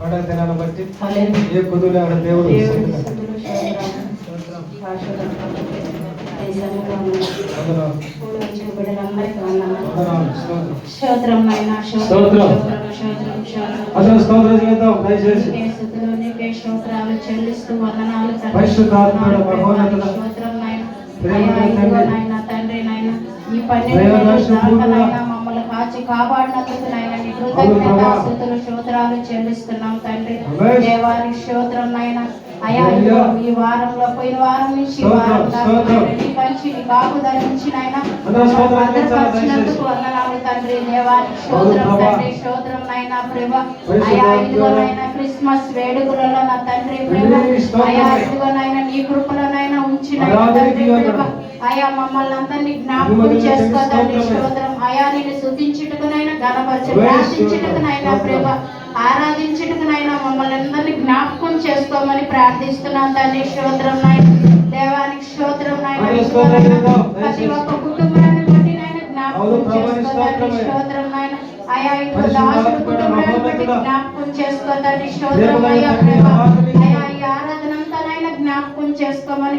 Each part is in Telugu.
పండగ దినాన్ని బట్టి. ఏ కుదురు ఆడ దేవుడు. అసలు స్తోత్రం చేద్దాం దయచేసి స్తోత్రాలు చెల్లిస్తూ వందనాలు. పరిశుద్ధాత్ముడు, మహోన్నతుడు. తండ్రి నాయనా, ఈ పన్నెండు కాచి కాపాడినందుకు నాయనా నీ కృతజ్ఞత ప్రభా. స్తుతులు స్తోత్రాలు చెల్లిస్తున్నాం తండ్రి. దేవానికి స్తోత్రం నాయనా అయ్యా ఈ వారంలో పోయిన వారం నుంచి ఈ వారం. నాయనా నీ నాయనా భద్రపరిచినందుకు దయచేసి. వందనాలు తండ్రి అవును ప్రభా. తండ్రి స్తోత్రం నాయనా ప్రభా ఇదిగో. నాయనా క్రిస్మస్ వేడుకలలో నా తండ్రి ప్రభా స్తోత్రం. అయ్యా ఇదిగో నాయనా నీ కృపలోనైనా ఉంచిన అయ్యా మమ్మల్ని అందరినీ జ్ఞాపకం మిమ్మల్ని చేసుకో తండ్రి స్తోత్రమే. స్తోత్రం అయా నేను శుద్ధించుటకునైనా గణపరచ ప్రార్థించుటకునైనా. ప్రభా ఆరాధించుటకునైనా మమ్మల్ని అందరినీ జ్ఞాపకం చేసుకోమని ప్రార్థిస్తున్నాను తండ్రి స్తోత్రం నాయన దేవానికి స్తోత్రం నాయన. ప్రతి ఒక్క కుటుంబాన్ని బట్టి నాయన జ్ఞాపకం ప్రభాని చేసుకో తండ్రి స్తోత్రమే. స్తోత్రం నాయన అయా పరిశుద్ధ దాసుడు కుటుంబాన్ని బట్టి. జ్ఞాపకం చేసుకో తండ్రి స్తోత్రం అయ్యా తండ్రి ప్రభా ఆరాధన అయ్యా ఈ ఆరాధన అంతానైనా జ్ఞాపకం చేసుకోమని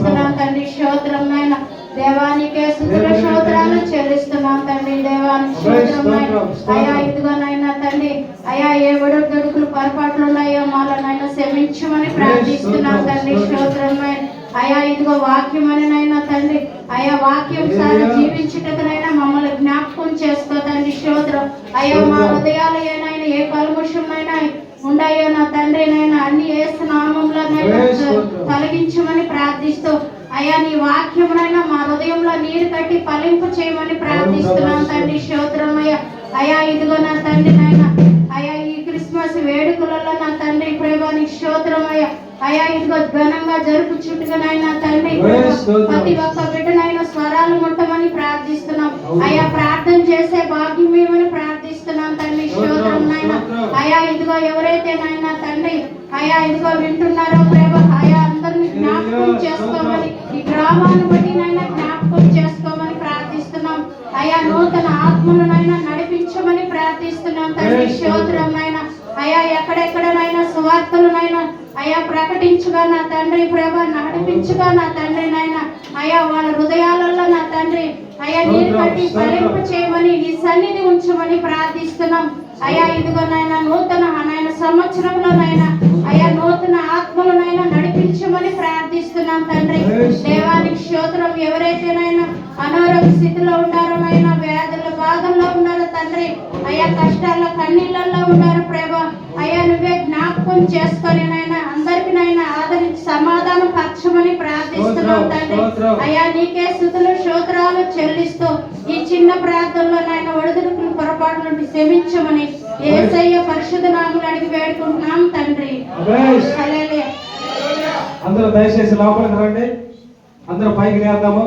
ప్రార్థిస్తున్నాం తండ్రి స్తోత్రం నాయన దేవానికే స్థుతుల స్తోత్రాలు తండ్రి. చెల్లిస్తున్నాం తండ్రి దేవానికి స్తోత్రం. అయ్యా ఇదిగోనైనా తండ్రి అయ్యా ఏ ఒడుదుడుకులు పొరపాట్లు ఉన్నాయో మాలనైనా క్షమించమని ప్రార్థిస్తున్నాం తండ్రి స్తోత్రం. నాయన అయ్యా ఇదిగో వాక్యం అనినైనా తండ్రి అయ్యా వాక్యం సారి. జీవించుటకునైనా మమ్మల్ని జ్ఞాపకం చేసుకో తండ్రి స్తోత్రం అయ్యా మా. హృదయాలు ఏనైనా ఏ కల్ముషమైనా ఉన్నాయో నా తండ్రి నైనా అన్ని ఏసు స్తోత్రం. తొలగించమని ప్రార్థిస్తూ అయ్యా నీ వాక్యమునైనా మా హృదయంలో నీరు కట్టి ఫలింపు చేయమని ప్రార్థిస్తున్నాం తండ్రి స్తోత్రం అయ్యా ఇదిగో నా తండ్రి నాయన అయ్యా ఈ క్రిస్మస్ వేడుకలలో నా తండ్రి స్తోత్రం అయ్యా అయ్యా ఇదిగో ఘనంగా జరుపుచుట్టుకునైనా తండ్రి. ప్రతి ఒక్క బిడ్డనైనా స్వరాలు ముట్టమని ప్రార్థిస్తున్నాం. అయ్యా ప్రార్థన చేసే భాగ్యం తండ్రి స్తోత్రం, నాయన. అయ్యా ఇదిగో ఎవరైతే నాయన తండ్రి అయ్యా ఇదిగో వింటున్నారో ప్రేమ అయ్యా అందరిని జ్ఞాపకం చేసుకోమని ఈ గ్రామాన్ని బట్టి నాయన జ్ఞాపకం చేసుకోమని ప్రార్థిస్తున్నాం. అయ్యా నూతన ఆత్మలనైనా నడిపించమని ప్రార్థిస్తున్నాం తండ్రి స్తోత్రం నాయన. అయ్యా ఎక్కడెక్కడనైనా సువార్తలనైనా అయ్యా ప్రకటించుగా నా తండ్రి ప్రభ నడిపించుగా నా తండ్రి నాయన. అయ్యా వాళ్ళ హృదయాలలో నా తండ్రి అయ్యా నీరు కట్టి. ఫలింపు చేయమని నీ సన్నిధి ఉంచమని ప్రార్థిస్తున్నాం అయ్యా ఇదిగో నాయన నూతన నాయన సంవత్సరంలో నాయన అయ్యా నూతన ఆత్మలనైనా నడిపించమని ప్రార్థిస్తున్నాం తండ్రి. దేవానికి స్తోత్రం ఎవరైతేనైనా అనారోగ్య స్థితిలో ఉన్నారో నాయన వ్యాధుల బాధల్లో ఉన్నారో తండ్రి అయ్యా కష్టాల్లో కన్నీళ్ళల్లో ఉన్నారు ప్రేమ అయ్యా నువ్వే జ్ఞాపకం చేసుకొని నాయన అందరికి సమాధానం పరచమని తండ్రి. అయ్యా నీకే స్థుతులు స్తోత్రాలు చెల్లిస్తూ ఈ చిన్న ప్రాంతంలో నాయన ఒడిదుడుకులు పొరపాటు నుండి క్షమించమని ఏసయ్య పరిశుద్ధ నాములు అడిగి వేడుకుంటున్నాం తండ్రి. అందరూ దయచేసి లోపలికి రండి. అందరూ పైకి లేద్దాము.